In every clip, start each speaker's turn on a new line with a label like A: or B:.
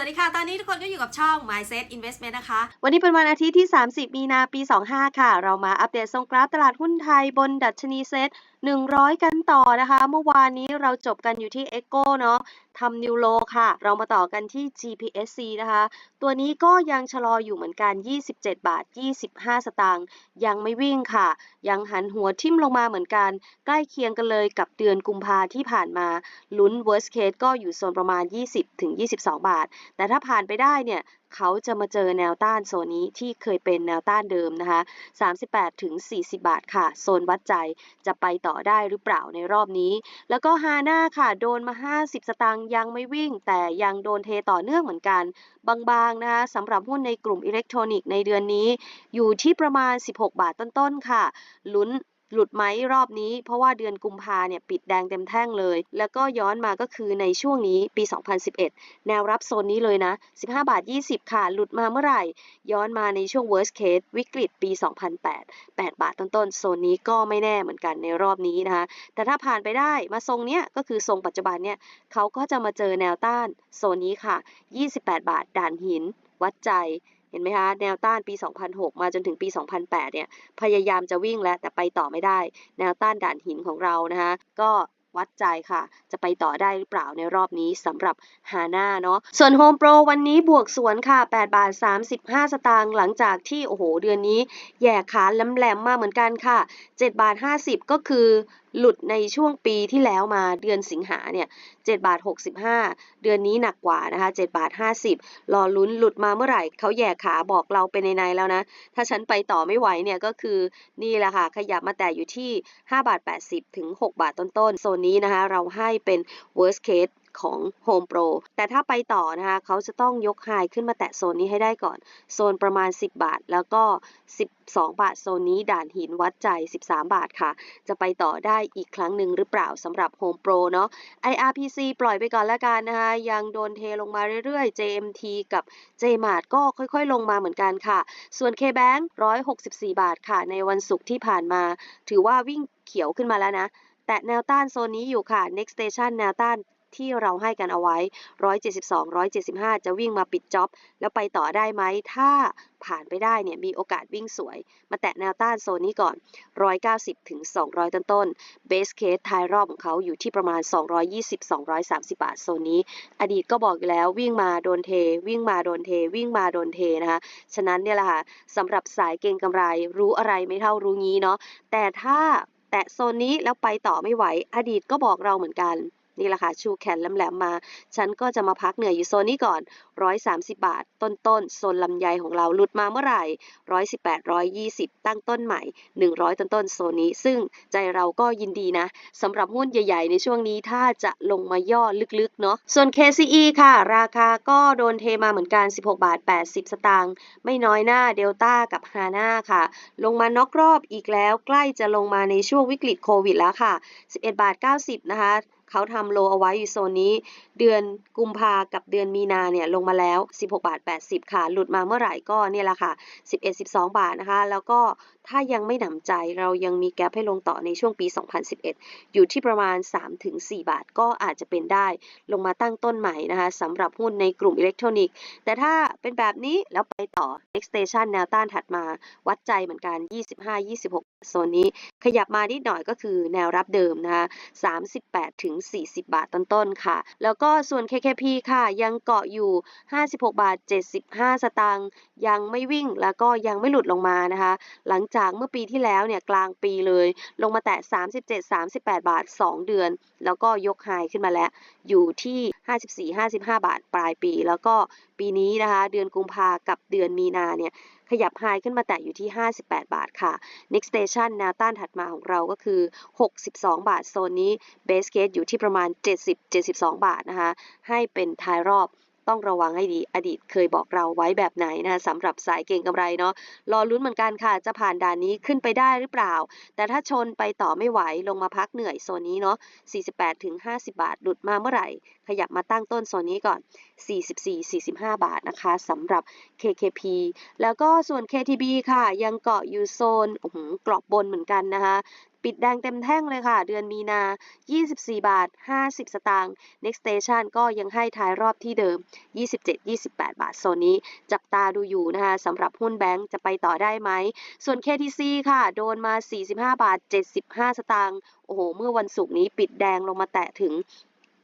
A: สวัสดีค่ะ ตอนนี้ทุกคนก็อยู่กับช่อง Mindset Investment นะคะ
B: วันนี้เป็นวันอาทิตย์ที่ 30 มีนาปี 25 ค่ะ เรามาอัปเดตทรงกราฟตลาดหุ้นไทยบนดัชนีเซ็ต100 กันต่อนะคะ เมื่อวานนี้เราจบกันอยู่ที่ Echo เนาะทำนิวโลค่ะ เรามาต่อกันที่ GPSC นะคะ ตัวนี้ก็ยังชะลออยู่เหมือนกัน 27 บาท 25 สตางค์ ยังไม่วิ่งค่ะ ยังหันหัวทิ่มลงมาเหมือนกัน ใกล้เคียงกันเลยกับเดือนกุมภาที่ผ่านมา ลุ้น worst case ก็อยู่โซนประมาณ 20-22 บาท แต่ถ้าผ่านไปได้เนี่ยเขาจะมาเจอแนวต้านโซนนี้ที่เคยเป็นแนวต้านเดิมนะคะ38ถึง40 บาทค่ะ โซนวัดใจจะไปต่อได้หรือเปล่าในรอบนี้ แล้วก็ฮาน่าค่ะโดนมา 50 สตางค์ยังไม่วิ่ง แต่ยังโดนเทต่อเนื่องเหมือนกัน บางๆนะคะสำหรับหุ้นในกลุ่มอิเล็กทรอนิกส์ในเดือนนี้ อยู่ที่ประมาณ 16 บาทต้นๆค่ะลุ้น หลุดไหมรอบนี้ เพราะว่าเดือนกุมภาเนี่ยปิดแดงเต็มแท่งเลย แล้วก็ย้อนมาก็คือในช่วงนี้ปี 2011 แนวรับโซนนี้เลยนะ 15 บาท 20 ค่ะ หลุดมาเมื่อไหร่ ย้อนมาในช่วง worst case วิกฤตปี 2008 8 บาทต้นๆ โซนนี้ก็ไม่แน่เหมือนกันในรอบนี้นะคะ แต่ถ้าผ่านไปได้มาทรงเนี้ยก็คือทรงปัจจุบันเนี่ยเขาก็จะมาเจอแนวต้านโซนนี้ค่ะ 28 บาทด่านหิน วัดใจ เห็นไหมคะแนวต้านปี 2006 มาจนถึงปี 2008 เนี่ยพยายามจะวิ่งแล้วแต่ไปต่อไม่ได้ แนวต้านด่านหินของเรานะคะก็วัดใจค่ะ จะไปต่อได้หรือเปล่าในรอบนี้สำหรับฮาน่าเนาะ ส่วน Home Pro วันนี้บวกสวนค่ะ 8 บาท 35 สตางค์หลังจากที่ โอ้โห เดือนนี้แย่ขาแหลมๆมาเหมือนกันค่ะ 7 บาท 50 ก็คือหลุดในช่วงปีที่แล้วมาเดือนสิงหาเนี่ย7บาท 65 เดือนนี้หนักกว่านะคะ7บาท 50 รอลุ้นหลุดมาเมื่อไหร่เขาแย่ขาบอกเราเป็นในๆแล้วนะ ถ้าฉันไปต่อไม่ไหวเนี่ยก็คือนี่แหละค่ะ ขยับมาแต่อยู่ที่5บาท 80 ถึง 6 บาทต้นๆ โซนนี้นะคะ เราให้เป็น worst case ของ Home Pro แต่ถ้าไปต่อนะคะเขาจะต้องยกไฮขึ้นมาแตะโซนนี้ให้ได้ก่อน โซนประมาณ 10 บาท แล้วก็ 12 บาทโซนนี้ด่านหินวัดใจ 13 บาทค่ะ จะไปต่อได้อีกครั้งหนึ่งหรือเปล่าสำหรับ Home Pro เนาะ IRPC ปล่อยไปก่อนแล้วกันนะคะยังโดนเทลงมาเรื่อยๆ JMT กับ JMart ก็ค่อยๆ ลงมาเหมือนกันค่ะ ส่วน KBank 164 บาทค่ะ ในวันศุกร์ที่ผ่านมา ถือว่าวิ่งเขียวขึ้นมาแล้วนะ แต่แนวต้านโซนนี้อยู่ค่ะ next station แนวต้าน ที่เราให้กันเอาไว้ 172 175 จะวิ่งมาปิดจ็อบแล้วไปต่อได้ไหม ถ้าผ่านไปได้เนี่ยมีโอกาสวิ่งสวย มาแตะแนวต้านโซนนี้ก่อน 190 ถึง 200 ต้นต้นเบสเคสท้ายรอบของเขาอยู่ที่ประมาณ 220 230 บาทโซนนี้ อดีตก็บอกอยู่แล้ววิ่งมาโดนเท วิ่งมาโดนเท วิ่งมาโดนเทนะคะ ฉะนั้นเนี่ยแหละค่ะสำหรับสายเก่งกำไรรู้อะไรไม่เท่ารู้งี้เนาะแต่ถ้าแตะโซนนี้แล้วไปต่อไม่ไหว อดีตก็บอกเราเหมือนกัน นี่แหละค่ะ ชูแขนแหลมๆมา ฉันก็จะมาพักเหนื่อยอยู่โซนนี้ก่อน 130 บาท ต้นๆ โซนลำไยของเราหลุดมาเมื่อไหร่ 118 120 ตั้งต้นใหม่ 100 ต้นๆ โซนนี้ ซึ่งใจเราก็ยินดีนะสำหรับหุ้นใหญ่ๆ ในช่วงนี้ถ้าจะลงมาย่อลึกๆ เนาะ ส่วน KCE ค่ะ ราคาก็โดนเทมาเหมือนกัน 16 บาท 80 สตางค์ ไม่น้อยหน้าเดลต้ากับฮาน่าค่ะ ลงมานอกรอบอีกแล้ว ใกล้จะลงมาในช่วงวิกฤตโควิดแล้วค่ะ 11 บาท 90 นะคะ เขาทำโลเอาไว้อยู่โซนนี้ เดือนกุมภากับเดือนมีนาเนี่ยลงมาแล้ว 16บาท80 ค่ะ หลุดมาเมื่อไหร่ก็เนี่ยแหละค่ะ 11 12 บาทนะคะ แล้วก็ถ้ายังไม่หนำใจเรายังมีแกลบให้ลงต่อในช่วงปี 2011 อยู่ที่ประมาณ 3-4 บาทก็อาจจะเป็นได้ ลงมาตั้งต้นใหม่นะคะสำหรับหุ้นในกลุ่มอิเล็กทรอนิกส์ แต่ถ้าเป็นแบบนี้แล้วไปต่อ next station แนวต้านถัดมา วัดใจเหมือนกัน 25-26โซนนี้ ขยับมานิดหน่อยก็คือแนวรับเดิมนะคะ38ถึง40 บาทต้นๆค่ะ แล้วก็ส่วน KKP ค่ะ ยังเกาะอยู่ 56 บาท 75 สตางค์ยังไม่วิ่งแล้วก็ยังไม่หลุดลงมานะคะ หลังจากเมื่อปีที่แล้วเนี่ยกลางปีเลย ลงมาแตะ 37-38 บาท 2 เดือน แล้วก็ยกไฮขึ้นมาแล้ว อยู่ที่ 54-55 บาทปลายปี แล้วก็ปีนี้นะคะเดือนกุมภากับเดือนมีนาเนี่ยขยับไฮขึ้นมาแตะอยู่ที่ 58 บาทค่ะ next station แนวต้านถัดมาของเราก็คือ 62 บาท โซนนี้ base case อยู่ที่ประมาณ 70-72 บาทนะคะ ให้เป็นท้ายรอบ ต้องระวังให้ดีอดีตเคยบอกเราไว้แบบไหนนะคะสำหรับสายเก่งกำไรเนาะรอลุ้นเหมือนกันค่ะ จะผ่านด่านนี้ขึ้นไปได้หรือเปล่า แต่ถ้าชนไปต่อไม่ไหวลงมาพักเหนื่อยโซนนี้เนาะ48-50 บาท หลุดมาเมื่อไหร่ ขยับมาตั้งต้นโซนนี้ก่อน 44-45 บาทนะคะสำหรับ KKP แล้วก็ส่วน KTB ค่ะ ยังเกาะอยู่โซนกรอบบนเหมือนกันนะคะ ปิดแดงเต็มแท่งเลยค่ะ เดือนมีนา 24 บาท 50 สตางค์ next station ก็ยังให้ท้ายรอบที่เดิม 27-28 บาทโซนนี้ จับตาดูอยู่นะคะสำหรับหุ้นแบงค์จะไปต่อได้ไหม ส่วน KTC ค่ะ โดนมา 45 บาท 75 สตางค์ โอ้โห เมื่อวันศุกร์นี้ปิดแดงลงมาแตะถึง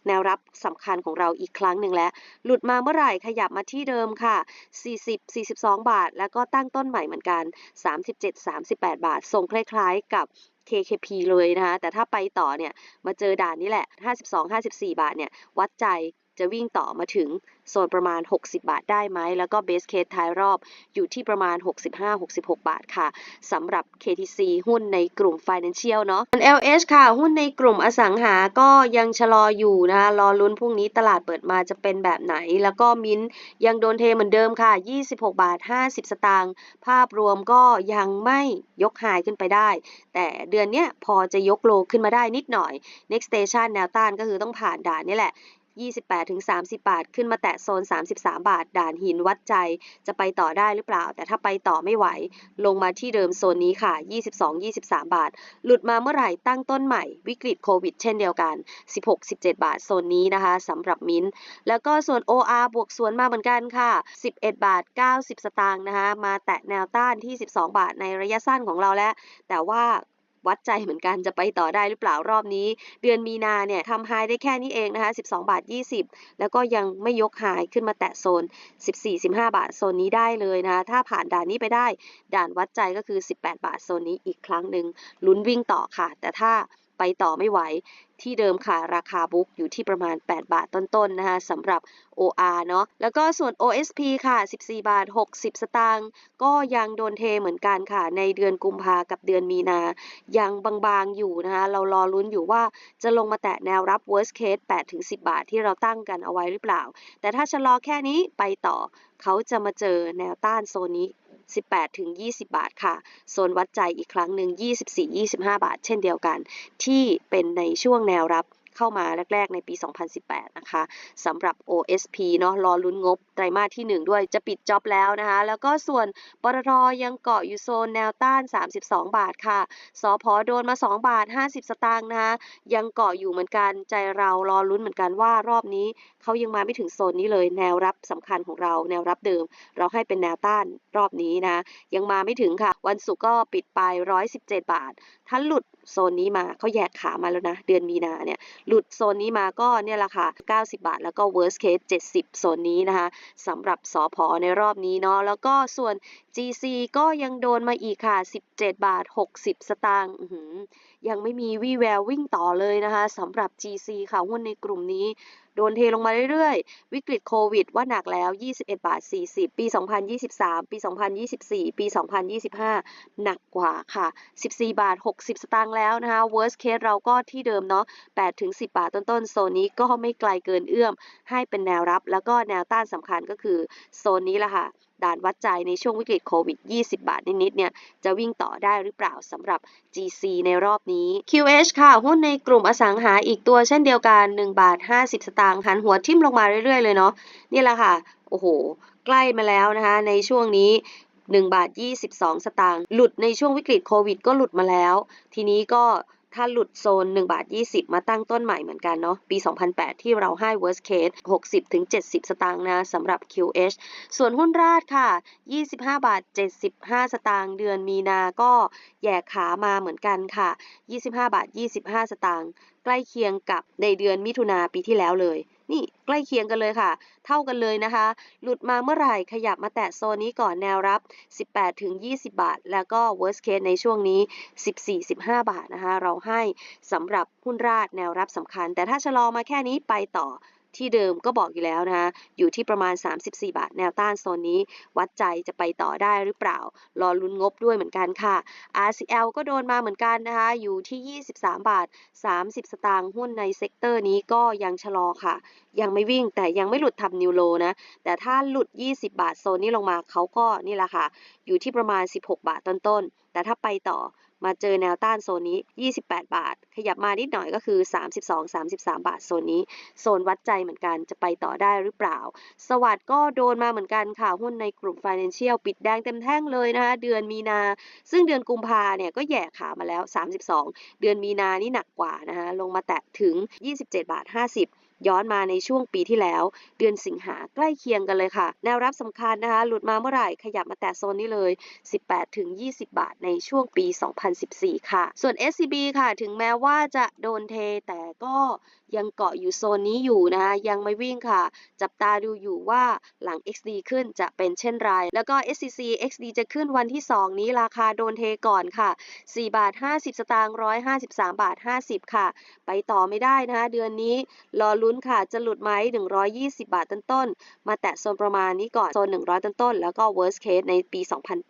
B: แนวรับสำคัญของเราอีกครั้งหนึ่งแล้ว หลุดมาเมื่อไหร่ขยับมาที่เดิมค่ะ 40 42 บาท แล้วก็ตั้งต้นใหม่เหมือนกัน 37 38 บาทส่งคล้ายๆกับ KKP เลยนะคะ แต่ถ้าไปต่อเนี่ย มาเจอด่านนี้แหละ 52 54 บาทเนี่ย วัดใจ จะวิ่งต่อมาถึงโซนประมาณ 60 บาทได้ไหม แล้วก็เบสเคสท้ายรอบอยู่ที่ประมาณ 65-66 บาทค่ะสำหรับ KTC หุ้นในกลุ่ม Financial เนาะส่วน LH ค่ะ หุ้นในกลุ่มอสังหาก็ยังชะลออยู่นะคะรอลุ้นพรุ่งนี้ตลาดเปิดมาจะเป็นแบบไหน แล้วก็มินท์ยังโดนเทเหมือนเดิมค่ะ 26 บาท 50 สตางค์ภาพรวมก็ยังไม่ยกหายขึ้นไปได้ แต่เดือนเนี้ยพอจะยกโลขึ้นมาได้นิดหน่อย next station แนวต้านก็คือต้องผ่านด่านนี่แหละ 28-30 บาท ขึ้นมาแตะโซน 33 บาท ด่านหินวัดใจ จะไปต่อได้หรือเปล่า แต่ถ้าไปต่อไม่ไหว ลงมาที่เดิมโซนนี้ค่ะ 22-23 บาท หลุดมาเมื่อไหร่ตั้งต้นใหม่ วิกฤตโควิดเช่นเดียวกัน 16-17 บาท โซนนี้นะคะสำหรับมิ้น แล้วก็ส่วน OR บวกสวนมาเหมือนกันค่ะ 11 บาท 90 สตางค์นะคะ มาแตะแนวต้านที่ 12 บาทในระยะสั้นของเราแล้ว แต่ว่า วัดใจเหมือนกันจะไปต่อได้หรือเปล่ารอบนี้ เดือนมีนาเนี่ยทำไฮได้แค่นี้เองนะคะ 12 บาท 20 แล้วก็ยังไม่ยกไฮขึ้นมาแตะโซน 14-15 บาทโซนนี้ได้เลยนะคะถ้าผ่านด่านนี้ไปได้ ด่านวัดใจก็คือ 18 บาทโซนนี้อีกครั้งหนึ่งลุ้นวิ่งต่อค่ะ แต่ถ้า ไปต่อไม่ไหว ที่เดิมค่ะราคาบุ๊กอยู่ที่ประมาณ 8 บาทต้นๆนะคะสำหรับ OR เนาะแล้วก็ส่วน OSP ค่ะ 14 บาท 60 สตางค์ก็ยังโดนเทเหมือนกันค่ะ ในเดือนกุมภากับเดือนมีนา ยังบางๆอยู่นะคะเรารอลุ้นอยู่ว่าจะลงมาแตะแนวรับ worst case 8-10 บาทที่เราตั้งกันเอาไว้หรือเปล่า แต่ถ้าชะลอแค่นี้ไปต่อ เขาจะมาเจอแนวต้านโซนนี้ 18-20 บาทค่ะ โซนวัดใจอีกครั้งหนึ่ง 24-25 บาท เช่นเดียวกัน ที่เป็นในช่วงแนวรับเข้ามาแรก ๆ ในปี 2018 นะคะสำหรับ OSP เนาะรอลุ้นงบไตรมาสที่ 1 ด้วยจะปิดจ็อบแล้วนะคะ แล้วก็ส่วนปตทยังเกาะอยู่โซนแนวต้าน 32 บาทค่ะ สอพอโดนมา 2 บาท 50 สตางค์นะคะ ยังเกาะอยู่เหมือนกันใจเรารอลุ้นเหมือนกันว่ารอบนี้ เขายังมาไม่ถึงโซนนี้เลย แนวรับสำคัญของเรา แนวรับเดิม เราให้เป็นแนวต้านรอบนี้นะ ยังมาไม่ถึงค่ะ วันศุกร์ก็ปิดไป 117 บาท ถ้าหลุดโซนนี้มาเขาแยกขามาแล้วนะ เดือนมีนาเนี่ย หลุดโซนนี้มาก็เนี่ยแหละค่ะ 90 บาท แล้วก็ worst case 70 โซนนี้นะคะสำหรับสอพอในรอบนี้เนาะ แล้วก็ส่วน GC ก็ยังโดนมาอีกค่ะ 17 บาท 60 สตางค์ยังไม่มีวี่แวววิ่งต่อเลยนะคะสำหรับ GC ค่ะหุ้นในกลุ่มนี้ โดนเทลงมาเรื่อยๆ วิกฤตโควิดว่าหนักแล้ว 21 บาท 40 ปี 2023 ปี 2024 ปี 2025 หนักกว่าค่ะ 14 บาท 60 สตางค์แล้วนะคะ worst case เราก็ที่เดิมเนาะ8ถึง10 บาทต้นๆ โซนนี้ก็ไม่ไกลเกินเอื้อม ให้เป็นแนวรับแล้วก็แนวต้านสำคัญก็คือโซนนี้แหละค่ะ ด่านวัดใจในช่วงวิกฤตโควิด 20 บาทนิดๆเนี่ยจะวิ่งต่อได้หรือเปล่าสำหรับ GC ในรอบนี้ QH ค่ะ หุ้นในกลุ่มอสังหาอีกตัวเช่นเดียวกัน 1 บาท 50 สตางค์หันหัวทิ่มลงมาเรื่อยๆ เลยเนาะนี่แหละค่ะ โอ้โห ใกล้มาแล้วนะคะในช่วงนี้1บาท 22 สตางค์หลุดในช่วงวิกฤตโควิดก็หลุดมาแล้ว ทีนี้ก็ ถ้าหลุดโซน 1 บาท 20 มาตั้งต้นใหม่เหมือนกันเนาะ ปี 2008 ที่เราให้ worst case 60ถึง70 สตางค์นะสำหรับ QH ส่วนหุ้นราดค่ะ 25 บาท 75 สตางค์เดือนมีนาก็แย่ขามาเหมือนกันค่ะ 25 บาท 25 สตางค์ใกล้เคียงกับในเดือนมิถุนาปีที่แล้วเลย นี่ใกล้เคียงกันเลยค่ะ เท่ากันเลยนะคะ หลุดมาเมื่อไหร่ขยับมาแตะโซนนี้ก่อนแนวรับ 18ถึง20 บาท แล้วก็ worst case ในช่วงนี้ 14 15 บาทนะคะ เราให้สำหรับหุ้นราดแนวรับสำคัญ แต่ถ้าชะลอมาแค่นี้ไปต่อ ที่เดิมก็บอกอยู่แล้วนะคะอยู่ที่ประมาณ 34 บาท แนวต้านโซนนี้ วัดใจจะไปต่อได้หรือเปล่า รอลุ้นงบด้วยเหมือนกันค่ะ RCL ก็โดนมาเหมือนกันนะคะ อยู่ที่ 23 บาท 30 สตางค์หุ้นในเซกเตอร์นี้ก็ยังชะลอค่ะ ยังไม่วิ่งแต่ยังไม่หลุดทำนิวโลนะ แต่ถ้าหลุด 20 บาทโซนนี้ลงมาเขาก็นี่แหละค่ะ อยู่ที่ประมาณ 16 บาทต้นๆ แต่ถ้าไปต่อ มาเจอแนวต้านโซนนี้ 28 บาท ขยับมานิดหน่อยก็คือ 32 33 บาทโซนนี้ โซนวัดใจเหมือนกันจะไปต่อได้หรือเปล่า สวัสด์ก็โดนมาเหมือนกันค่ะหุ้นในกลุ่ม Financial ปิดแดงเต็มแท่งเลยนะคะเดือนมีนา ซึ่งเดือนกุมภาเนี่ยก็แย่ขามาแล้ว 32 เดือนมีนานี่หนักกว่านะคะลงมาแตะถึง 27 บาท 50 ย้อนมาในช่วงปีที่แล้ว เดือนสิงหาใกล้เคียงกันเลยค่ะ แนวรับสำคัญนะคะ หลุดมาเมื่อไหร่ขยับมาแตะโซนนี้เลย 18 ถึง 20 บาทในช่วงปี 2014 ค่ะ ส่วน SCB ค่ะ ถึงแม้ว่าจะโดนเทแต่ก็ยังเกาะอยู่โซนนี้อยู่นะคะ ยังไม่วิ่งค่ะ จับตาดูอยู่ว่าหลัง XD ขึ้นจะเป็นเช่นไร แล้วก็ SCC XD จะขึ้นวันที่ 2 นี้ราคาโดนเทก่อนค่ะ 4 บาท 50 สตางค์153 บาท 50 ค่ะ ไปต่อไม่ได้นะคะเดือนนี้รอลุ้นค่ะ จะหลุดไหม 120 บาทต้นๆ มาแตะโซนประมาณนี้ก่อน โซน 100 ต้นๆ แล้วก็ worst case ในปี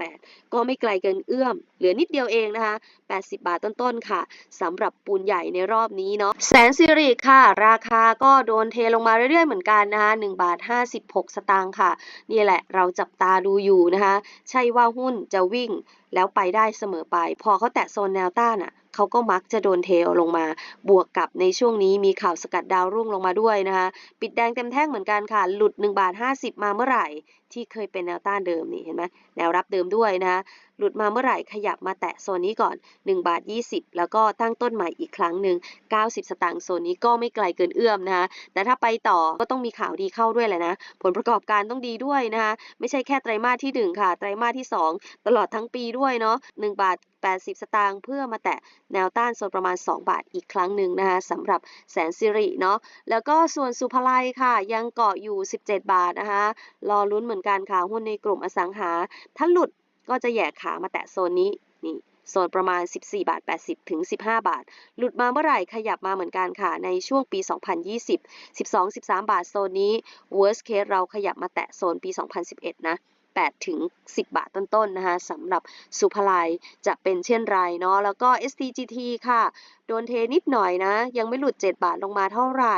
B: 2008 ก็ไม่ไกลเกินเอื้อม เหลือนิดเดียวเองนะคะ 80 บาทต้นๆ ค่ะ สำหรับปูนใหญ่ในรอบนี้เนาะ แสนสิริค่ะ ราคาก็โดนเทลงมาเรื่อยๆ เหมือนกันนะคะ1บาท 56 สตางค์ค่ะ นี่แหละเราจับตาดูอยู่นะคะ ใช่ว่าหุ้นจะวิ่งแล้วไปได้เสมอไป พอเขาแตะโซนแนวต้านอะ เขาก็มักจะโดนเทลงมา บวกกับในช่วงนี้มีข่าวสกัดดาวรุ่งลงมาด้วยนะคะปิดแดงเต็มแท่งเหมือนกันค่ะ หลุด1บาท50 มาเมื่อไหร่ ที่เคยเป็นแนวต้านเดิมนี่เห็นไหมแนวรับเดิมด้วยนะคะหลุดมาเมื่อไหร่ขยับมาแตะโซนนี้ก่อน1บาท20 แล้วก็ตั้งต้นใหม่อีกครั้งหนึ่ง90 สตางค์โซนนี้ก็ไม่ไกลเกินเอื้อมนะคะแต่ถ้าไปต่อก็ต้องมีข่าวดีเข้าด้วยแหละนะผลประกอบการต้องดีด้วยนะคะไม่ใช่แค่ไตรมาสที่ 1 ค่ะ ไตรมาสที่ 2 ตลอดทั้งปีด้วยเนาะ1บาท 80 สตางค์เพื่อมาแตะแนวต้านโซนประมาณ 2 บาทอีกครั้งหนึ่งนะคะสำหรับแสนสิริเนาะแล้วก็ส่วนสุภาลัยค่ะ ยังเกาะอยู่ 17 บาทนะคะรอลุ้นเหมือนกันค่ะหุ้นในกลุ่มอสังหา ถ้าหลุดก็จะแย่ขามาแตะโซนนี้นี่โซนประมาณ 14 บาท 80 ถึง 15 บาท หลุดมาเมื่อไหร่ขยับมาเหมือนกันค่ะ ในช่วงปี 2020 12-13 บาทโซนนี้ worst case เราขยับมาแตะโซนปี 2011 นะ 8 ถึง 10 บาทต้นๆนะคะสำหรับสุภลัยจะเป็นเช่นไรเนาะแล้วก็ STGT ค่ะ โดนเทนิดหน่อยนะ ยังไม่หลุด 7 บาทลงมาเท่าไหร่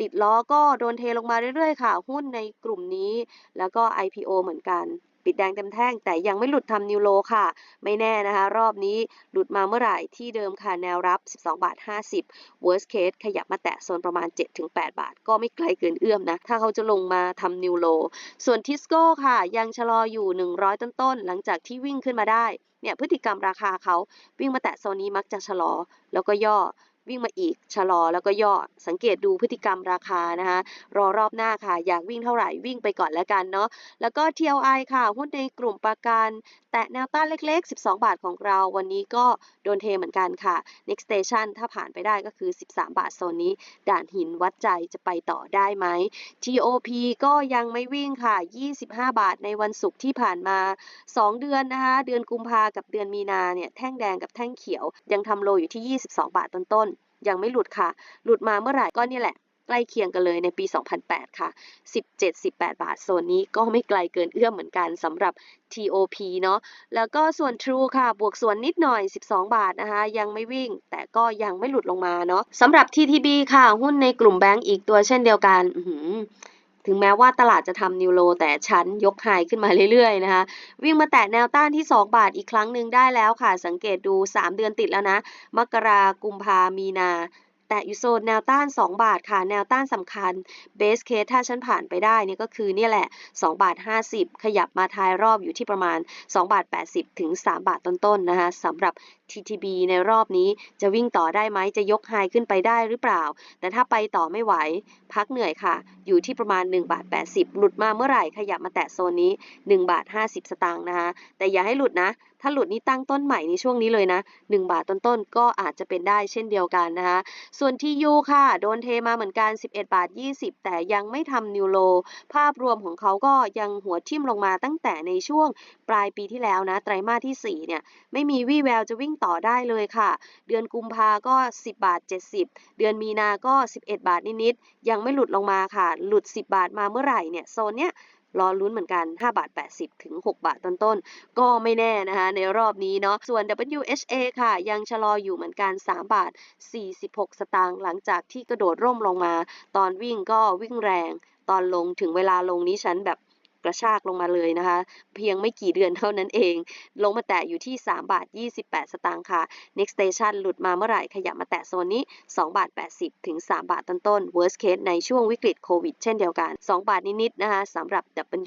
B: ติดล้อก็โดนเทลงมาเรื่อยๆ ค่ะ หุ้นในกลุ่มนี้ แล้วก็ IPO เหมือนกัน ปิดแดงเต็มแท่ง แต่ยังไม่หลุดทำนิวโลค่ะ ไม่แน่นะคะ รอบนี้หลุดมาเมื่อไหร่ที่เดิมค่ะแนวรับ 12 บาท 50 worst case ขยับมาแตะโซนประมาณ 7-8 บาท ก็ไม่ไกลเกินเอื้อมนะ ถ้าเขาจะลงมาทำนิวโล ส่วนทิสโก้ค่ะ ยังชะลออยู่ 100 ต้นๆ หลังจากที่วิ่งขึ้นมาได้เนี่ยพฤติกรรมราคาเขาวิ่งมาแตะโซนนี้มักจะชะลอ แล้วก็ย่อ วิ่งมาอีกชะลอแล้วก็ย่อสังเกตดูพฤติกรรมราคานะคะรอรอบหน้าค่ะ อยากวิ่งเท่าไหร่วิ่งไปก่อนแล้วกันเนาะแล้วก็ TLI ค่ะหุ้นในกลุ่มประกันแตะแนวต้านเล็ก ๆ 12 บาทของเราวันนี้ก็โดนเทเหมือนกันค่ะ next station ถ้าผ่านไปได้ก็คือ 13 บาทโซนนี้ ด่านหินวัดใจจะไปต่อได้ไหม TOP ก็ยังไม่วิ่งค่ะ 25 บาทในวันศุกร์ที่ผ่านมา 2 เดือนนะคะเดือนกุมภากับเดือนมีนาเนี่ยแท่งแดงกับแท่งเขียว ยังทำโลอยู่ที่ 22 บาทต้นๆ ยังไม่หลุดค่ะ หลุดมาเมื่อไหร่ก็เนี่ยแหละใกล้เคียงกันเลยในปี 2008 ค่ะ 17-18 บาท โซนนี้ก็ไม่ไกลเกินเอื้อมเหมือนกันสำหรับ TOP เนาะ แล้วก็ส่วน True ค่ะ บวกส่วนนิดหน่อย 12 บาทนะคะ ยังไม่วิ่ง แต่ก็ยังไม่หลุดลงมาเนาะสำหรับ TTB ค่ะ หุ้นในกลุ่มแบงก์อีกตัวเช่นเดียวกันอื ถึงแม้ว่าตลาดจะทำนิวโล แต่ชั้นยกไฮขึ้นมาเรื่อยๆนะคะ วิ่งมาแตะแนวต้านที่ 2 บาทอีกครั้งหนึ่งได้แล้วค่ะ สังเกตดู 3 เดือนติดแล้วนะ มกรากุมภามีนา แตะอยู่โซนแนวต้าน 2 บาทค่ะ แนวต้านสำคัญ เบสเคสถ้าฉันผ่านไปได้เนี่ยก็คือเนี่ยแหละ 2 บาท 50 ขยับมาทายรอบอยู่ที่ประมาณ 2 บาท 80 ถึง 3 บาทต้นๆนะคะสำหรับ TTB ในรอบนี้จะวิ่งต่อได้ไหมจะยกไฮขึ้นไปได้หรือเปล่า แต่ถ้าไปต่อไม่ไหว พักเหนื่อยค่ะ อยู่ที่ประมาณ1บาท80 หลุดมาเมื่อไหร่ขยับมาแตะโซนนี้1บาท50 สตางค์นะคะ แต่อย่าให้หลุดนะ ถ้าหลุดนี่ตั้งต้นใหม่ในช่วงนี้เลยนะ 1 บาทต้นๆ ก็อาจจะเป็นได้เช่นเดียวกันนะคะ ส่วนที่ยูค่ะ โดนเทมาเหมือนกัน 11 บาท 20 แต่ยังไม่ทำนิวโล ภาพรวมของเขาก็ยังหัวทิ่มลงมาตั้งแต่ในช่วงปลายปีที่แล้วนะ ไตรมาสที่ 4 เนี่ย ไม่มีวี่แววจะวิ่งต่อได้เลยค่ะ เดือนกุมภาก็ 10 บาท 70 เดือนมีนาก็ 11 บาทนิดๆ ยังไม่หลุดลงมาค่ะ หลุด 10 บาทมาเมื่อไหร่เนี่ยโซนเนี้ยรอลุ้นเหมือนกัน 5 บาท 80 ถึง 6 บาทต้นๆ ก็ไม่แน่นะคะ ในรอบนี้เนาะ ส่วน WHA ค่ะ ยังชะลออยู่เหมือนกัน 3 บาท 46 สตางค์ หลังจากที่กระโดดร่มลงมา ตอนวิ่งก็วิ่งแรง ตอนลงถึงเวลาลงนี้ฉันแบบ กระชากลงมาเลยนะคะ เพียงไม่กี่เดือนเท่านั้นเอง ลงมาแตะอยู่ที่ 3 บาท 28 สตางค์ค่ะ next station หลุดมาเมื่อไหร่ขยับมาแตะโซนนี้ 2 บาท 80 ถึง 3 บาทต้นๆ worst case ในช่วงวิกฤตโควิดเช่นเดียวกัน 2 บาทนิดๆนะคะสำหรับ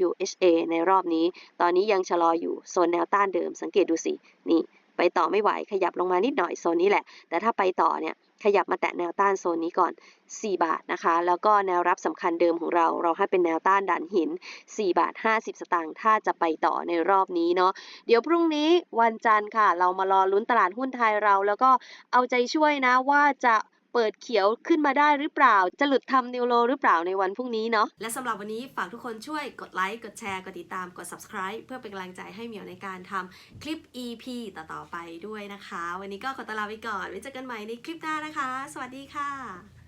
B: WHA ในรอบนี้ ตอนนี้ยังชะลออยู่โซนแนวต้านเดิมสังเกตดูสิ นี่ ไปต่อไม่ไหวขยับลงมานิดหน่อยโซนนี้แหละ แต่ถ้าไปต่อเนี่ย ขยับมาแตะแนวต้านโซนนี้ก่อน 4 บาทนะคะ แล้วก็แนวรับสำคัญเดิมของเรา เราให้เป็นแนวต้านดันหิน 4 บาท 50 สตางค์ถ้าจะไปต่อในรอบนี้เนาะ เดี๋ยวพรุ่งนี้วันจันทร์ค่ะ เรามารอลุ้นตลาดหุ้นไทยเรา แล้วก็เอาใจช่วยนะว่าจะ เปิดเขียวขึ้นมาได้หรือเปล่า จะหลุดทำนิวโรหรือเปล่าในวันพรุ่งนี้เนาะ
A: และสำหรับวันนี้ฝากทุกคนช่วยกดไลค์กดแชร์กดติดตามกด subscribe เพื่อเป็นกำลังใจให้เหมียวในการทำคลิป EP ต่อๆไปด้วยนะคะ วันนี้ก็ขอตลาไปก่อนไว้เจอกันใหม่ในคลิปหน้านะคะ สวัสดีค่ะ